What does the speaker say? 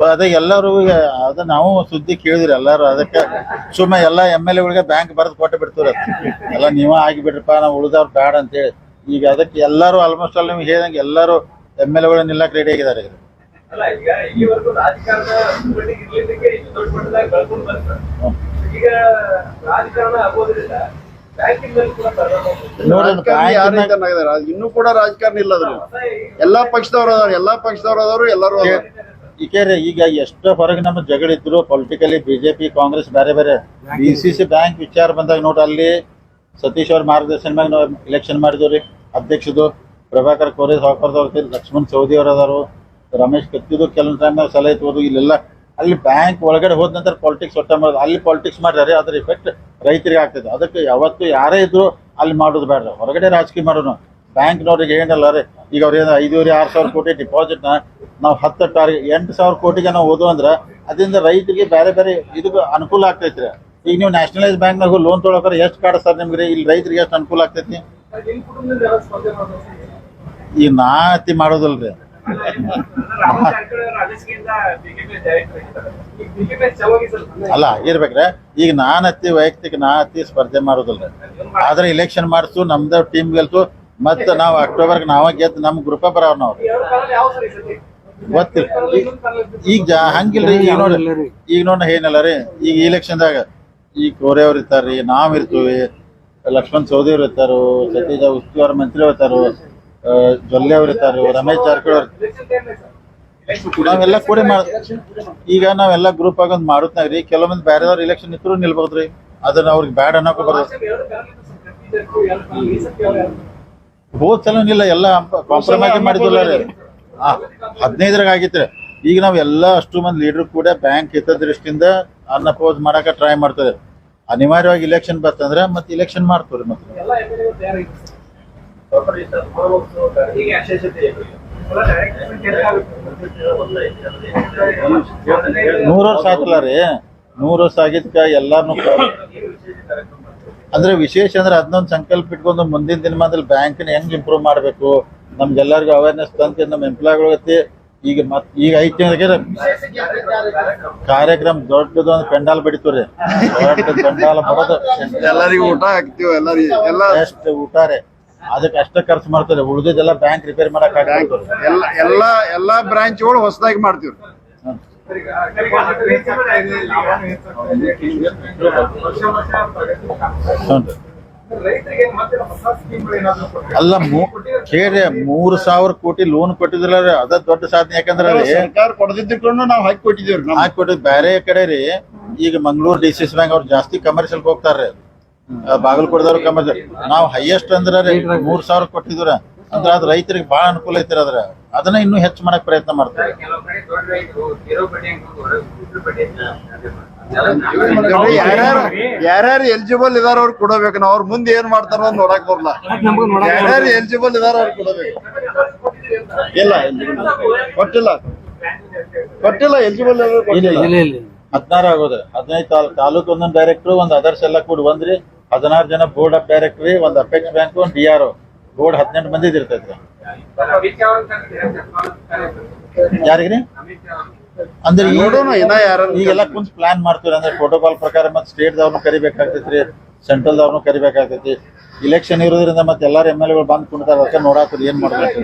ಅದೇ ಎಲ್ಲರೂ ಅದ ನಾವು ಸುದ್ದಿ ಕೇಳಿದ್ರಿ ಎಲ್ಲಾರು ಅದಕ್ಕೆ ಸುಮ್ಮನೆ ಎಲ್ಲ ಎಂ ಎಲ್ ಎಗಳಿಗೆ ಬ್ಯಾಂಕ್ ಬರೆದು ಕೊಟ್ಟು ಬಿಡ್ತೀರ ಎಲ್ಲ ನೀವ ಆಗಿಬಿಡ್ರಪ್ಪ ನಾವು ಉಳಿದವ್ರು ಬೇಡ ಅಂತೇಳಿ. ಈಗ ಅದಕ್ಕೆ ಎಲ್ಲರೂ ಆಲ್ಮೋಸ್ಟ್ ಆಲ್ ನಿಮ್ಗೆ ಹೇಳಿದಂಗೆ ಎಲ್ಲರೂ ಎಂ ಎಲ್ ಎಗಳು ನಿಲ್ಲಕ್ಕೆ ರೆಡಿ ಆಗಿದ್ದಾರೆ ಈಗ. ಅಲ್ಲ ರಾಜಕಾರಣ ಈಗ ಆಗೋದ್ರಿಂದ ಇನ್ನೂ ಕೂಡ ರಾಜಕಾರಣಿ ಇಲ್ಲ ಅದ್ರ ಎಲ್ಲಾ ಪಕ್ಷದವ್ರು ಅದಾರ ಎಲ್ಲಾ ಪಕ್ಷದವ್ರು ಅದಾರು ಎಲ್ಲರೂ ಅದಾರ ಈಕೆ ಈಗ ಎಷ್ಟು ಹೊರಗೆ ನಮ್ಮ ಜಗಳ ಇದ್ರು ಪೊಲಿಟಿಕಲಿ ಬಿಜೆಪಿ ಕಾಂಗ್ರೆಸ್ ಬೇರೆ ಬೇರೆ. ಬಿ ಸಿ ಸಿ ಬ್ಯಾಂಕ್ ವಿಚಾರ ಬಂದಾಗ ನೋಡ್ರಿ ಅಲ್ಲಿ ಸತೀಶ್ ಅವ್ರ ಮಾರ್ಗದರ್ಶನ ಮ್ಯಾಗ ನಾವು ಎಲೆಕ್ಷನ್ ಮಾಡಿದವ್ರಿ. ಅಧ್ಯಕ್ಷದು ಪ್ರಭಾಕರ್ ಕೋರೆ ಸಾವ್ಕಾರ್ದವ್ರ ಲಕ್ಷ್ಮಣ್ ಚೌಧರಿ ಅವ್ರು ಅದಾರು. ರಮೇಶ್ ಕತ್ತಿದು ಕೆಲವೊಂದು ಟೈಮ್ ಸಲಹೆ ತೋರು ಇಲ್ಲೆಲ್ಲ ಅಲ್ಲಿ ಬ್ಯಾಂಕ್ ಒಳಗಡೆ ಹೋದ ನಂತರ ಪಾಲಿಟಿಕ್ಸ್ ಒಟ್ಟ ಮಾಡೋದು. ಅಲ್ಲಿ ಪಾಲಿಟಿಕ್ಸ್ ಮಾಡಿದರೆ, ಅದ್ರ ಇಫೆಕ್ಟ್ ರೈತರಿಗೆ ಆಗ್ತದೆ. ಅದಕ್ಕೆ ಯಾವತ್ತು ಯಾರೇ ಇದ್ರು ಅಲ್ಲಿ ಮಾಡೋದು ಬೇಡ ಹೊರಗಡೆ ರಾಜಕೀಯ ಮಾಡೋಣ ಬ್ಯಾಂಕ್ನವ್ರಿಗೆ ಏನಲ್ಲ ರೀ. ಈಗ ಅವ್ರೇನು ಐದೂವರೆ, ಆರು ಸಾವಿರ ಕೋಟಿ ಡಿಪಾಸಿಟ್ನ ನಾವು ಹತ್ತು ಟಾರ್ಗೆ ಎಂಟು ಸಾವಿರ ಕೋಟಿಗೆ ನಾವು ಓದು ಅಂದ್ರೆ ಅದರಿಂದ ರೈತರಿಗೆ ಬೇರೆ ಬೇರೆ ಇದಕ್ಕೆ ಅನುಕೂಲ ಆಗ್ತೈತ್ರಿ ಈಗ ನೀವು ನ್ಯಾಷನಲೈಸ್ ಬ್ಯಾಂಕ್ನಾಗ ಲೋನ್ ತೊಗೊಳಕ್ರೆ ಎಷ್ಟು ಕಾಡ ಸರ್ ನಿಮ್ಗೆ ಇಲ್ಲಿ ರೈತರಿಗೆ ಎಷ್ಟು ಅನುಕೂಲ ಆಗ್ತೈತಿ? ಈಗ ನಾ ಅತಿ ಮಾಡೋದಿಲ್ರಿ. ಅಲ್ಲ, ಇರ್ಬೇಕ್ರೆ. ಈಗ ನಾನ್ ಅತಿ ವೈಯಕ್ತಿಕ ನಾ ಅತಿ ಸ್ಪರ್ಧೆ ಮಾಡೋದಿಲ್ಲ ಆದ್ರೆ ಇಲೆಕ್ಷನ್ ಮಾಡಿಸು, ನಮ್ದು ಟೀಮ್ ಗೆಲ್ತು ಮತ್ತೆ ನಾವು ಅಕ್ಟೋಬರ್ಗೆ ನಾವ ಗೆದ್ದು ನಮ್ ಗ್ರೂಪ ಬರೋರ್ ನಾವು. ಗೊತ್ತಿಲ್ಲ. ಈಗ- ಹಂಗಿಲ್ರಿ, ಈಗ ನೋಡ್ರಿ ಈಗ ನೋಡ ಏನಲ್ಲ ರೀ. ಈಗ ಇಲೆಕ್ಷನ್ದಾಗ ಈಗ ಕೋರೆ ಅವ್ರು ಇರ್ತಾರ್ರಿ, ನಾವ್ ಇರ್ತೀವಿ, ಲಕ್ಷ್ಮಣ್ ಸೌದಿ ಅವ್ರು ಇರ್ತಾರು, ಸತೀಶ ಉಸ್ತುವಾರ ಮಂತ್ರಿ ಇರ್ತಾರು ಜೊಲ್ಲೆ ಅವ್ರು ರಮೇಶ್ ಜಾರಕಿಹೊಳಿ ಅವ್ರು. ನಾವೆಲ್ಲ ಕೂಡಿ ಮಾಡ್ ಈಗ ನಾವೆಲ್ಲ ಗ್ರೂಪ್ ಆಗಿ ಒಂದು ಮಾಡುತ್ನಾಗ ರೀ, ಕೆಲವೊಂದು ಬೇರೆದವ್ರು ಇಲೆಕ್ಷನ್ ಇದ್ರು ನಿಲ್ಬೋದ್ರಿ ಅದನ್ನ ಅವ್ರಿಗೆ ಬ್ಯಾಡ್ ಅನ್ನೋಕೆ ಬರೋದು. ಹೋದ್ ಸಲ ಇಲ್ಲ ಎಲ್ಲ ಕಾಂಪ್ರಮೈಸ್ ಮಾಡಿದ್ವಲ್ಲ ರೀ. ಹದಿನೈದರಾಗ ಆಗಿತ್ತು ಈಗ ನಾವ್ ಎಲ್ಲ ಅಷ್ಟು ಮಂದಿ ಲೀಡರ್ ಕೂಡ ಬ್ಯಾಂಕ್ ಇತ್ತ ದೃಷ್ಟಿಯಿಂದ ಅನ್ನ ಪೋಸ್ ಮಾಡಾಕ ಟ್ರೈ ಮಾಡ್ತದೆ. ಅನಿವಾರ್ಯವಾಗಿ ಇಲೆಕ್ಷನ್ ಬರ್ತಂದ್ರೆ ಮತ್ತೆ ಇಲೆಕ್ಷನ್ ಮಾಡ್ತವ್ರಿ ಮತ್ತೆ. ನೂರು ವರ್ಷ ಆಯ್ತಲ್ಲ ರೀ. ನೂರು ವರ್ಷ ಆಗಿದ್ಕ ಎಲ್ಲಾರ್ನು ಅಂದ್ರೆ ವಿಶೇಷ ಅಂದ್ರೆ ಅದನ್ನೊಂದು ಸಂಕಲ್ಪ ಇಟ್ಕೊಂಡು ಮುಂದಿನ ದಿನಮಾನದಲ್ಲಿ ಬ್ಯಾಂಕ್ನ ಹೆಂಗ್ ಇಂಪ್ರೂವ್ ಮಾಡಬೇಕು? ನಮ್ಗೆಲ್ಲರಿಗೂ ಅವೇರ್ನೆಸ್ ತಂದು ನಮ್ಮ ಎಂಪ್ಲಾಯ್ಗಳಿಗೆ ಈಗ ಮತ್ ಈಗ ಐದು ತಿಂಗಳಿಗೆ ಕಾರ್ಯಕ್ರಮ ದೊಡ್ಡದು ಒಂದು ಪೆಂಡಾಲ್ ಬಡಿತೀವ್ರಿ ದೊಡ್ಡ ಪೆಂಡಾಲ್ ಬರೋದು ಎಲ್ಲರಿಗೂ ಊಟ ಹಾಕ್ತಿವಿ ಎಲ್ಲರಿಗೂ. ಎಲ್ಲ ಎಷ್ಟು ಊಟ ರೀ. ಅದಕ್ಕೆ ಅಷ್ಟೇ ಖರ್ಚು ಮಾಡ್ತಾರೆ ಉಳಿದಿದ್ದೆಲ್ಲ ಬ್ಯಾಂಕ್ ರಿಪೇರ್ ಮಾಡಕ್ ಎಲ್ಲ ಎಲ್ಲ ಎಲ್ಲಾ ಬ್ರಾಂಚ್ಗಳು ಹೊಸದಾಗಿ ಮಾಡ್ತೀವಿ. ಈಗ reachable ಆಗಿದೆ, ಲಾಭನೂ ಹೆಚ್ಚಾಗ್ತದೆ. ವರ್ಷ ವರ್ಷ ಪ್ರಗತಿ ಕಾಣ್ತದೆ. ರೈತರಿಗೆ ಮತ್ತೆ ಹೊಸ ಸ್ಕೀಮ್ಗಳು ಏನಾದ್ರು ಕೊಟ್ರೆ ಅಲ್ಲ ಕೇಳಿ ಮೂರು ಸಾವಿರ ಕೋಟಿ ಲೋನ್ ಕೊಟ್ಟಿದ್ರಲ್ಲ ರೀ ಅದ ದೊಡ್ಡ ಸಾಧನೆ. ಯಾಕಂದ್ರೆ ಸರ್ಕಾರ ಕೊಡದಿದ್ದಕ್ಕೂ ನಾವು ಹಾಕಿ ಕೊಟ್ಟಿದ್ದೀವಿ ಹಾಕಿ ಕೊಟ್ಟಿದ್ ಬೇರೆ ಕಡೆ ರೀ. ಈಗ Mangaluru D C S bank ಅವ್ರು ಜಾಸ್ತಿ ಕಮರ್ಷಿಯಲ್ ಹೋಗ್ತಾರ್ರಿ. ಬಾಗಲಕೋಟದವ್ರು ಕಮ್ಮಿ ನಾವು ಹೈಯೆಸ್ಟ್ ಅಂದ್ರೆ ಮೂರ್ ಸಾವಿರ ಕೊಟ್ಟಿದ್ರ ಅಂದ್ರೆ ಅದ್ ರೈತರಿಗೆ ಬಹಳ ಅನುಕೂಲ ಐತಿರ ಅದ್ರ. ಅದನ್ನ ಇನ್ನೂ ಹೆಚ್ಚು ಮಾಡಕ್ ಪ್ರಯತ್ನ ಮಾಡ್ತಾರೆ ಯಾರ್ಯಾರು ಎಲಿಜಿಬಲ್ ಇದಾರ ಅವ್ರು ಕೊಡಬೇಕು ನಾವು ಅವ್ರ ಮುಂದೆ ಏನ್ ಮಾಡ್ತಾರ ಅಂತ ನೋಡಕ್ ಬರಲ್ಲ. ಯಾರ್ಯಾರು ಎಲಿಜಿಬಲ್ ಇದಾರ ಅವ್ರು ಕೊಡಬೇಕು ಇಲ್ಲ ಕೊಟ್ಟಿಲ್ಲ. ಕೊಟ್ಟಿಲ್ಲ ಎಲಿಜಿಬಲ್ ಇಲ್ಲ ಹದಿನಾರು ಆಗೋದ್ರೆ ಹದಿನೈದು ತಾಲೂಕು ಒಂದೊಂದು ಡೈರೆಕ್ಟರ್ ಒಂದ್ ಅದರ್ಸ್ ಎಲ್ಲ ಕೂಡಿ ಒಂದ್ರಿ ಹದಿನಾರು ಜನ ಬೋರ್ಡ್ ಆಫ್ ಡೈರೆಕ್ಟರಿ ಒಂದು ಅಪೆಕ್ಸ್ ಬ್ಯಾಂಕ್ ಒಂದು ಡಿ ಆರ್ ಬೋರ್ಡ್ ಹದಿನೆಂಟು ಮಂದಿ ಇರ್ತೈತ್ರಿ ಯಾರಿಗ್ರಿ ಅಂದ್ರೆ ನೋಡೋಣ ಇನ್ನ ಯಾರ ಈಗೆಲ್ಲ ಕುಂತ ಪ್ಲಾನ್ ಮಾಡ್ತೀವಿ ಅಂದ್ರೆ ಪ್ರೋಟೋಕಾಲ್ ಪ್ರಕಾರ ಮತ್ತೆ ಸ್ಟೇಟ್ ದವ್ರನ್ನು ಕರಿಬೇಕಾಗ್ತೈತ್ರಿ ಸೆಂಟ್ರಲ್ ದವ್ರನ್ನು ಕರಿಬೇಕಾಗ್ತೈತಿ. ಇಲೆಕ್ಷನ್ ಇರೋದ್ರಿಂದ ಮತ್ತೆ ಎಲ್ಲಾರು ಎಂ ಎಲ್ ಎಗಳು ಬಂದ್ ಕುಂತಾರ ಅದಕ್ಕೆ ನೋಡಾತ್ರಿ ಏನ್ ಮಾಡ್ಬೇಕು.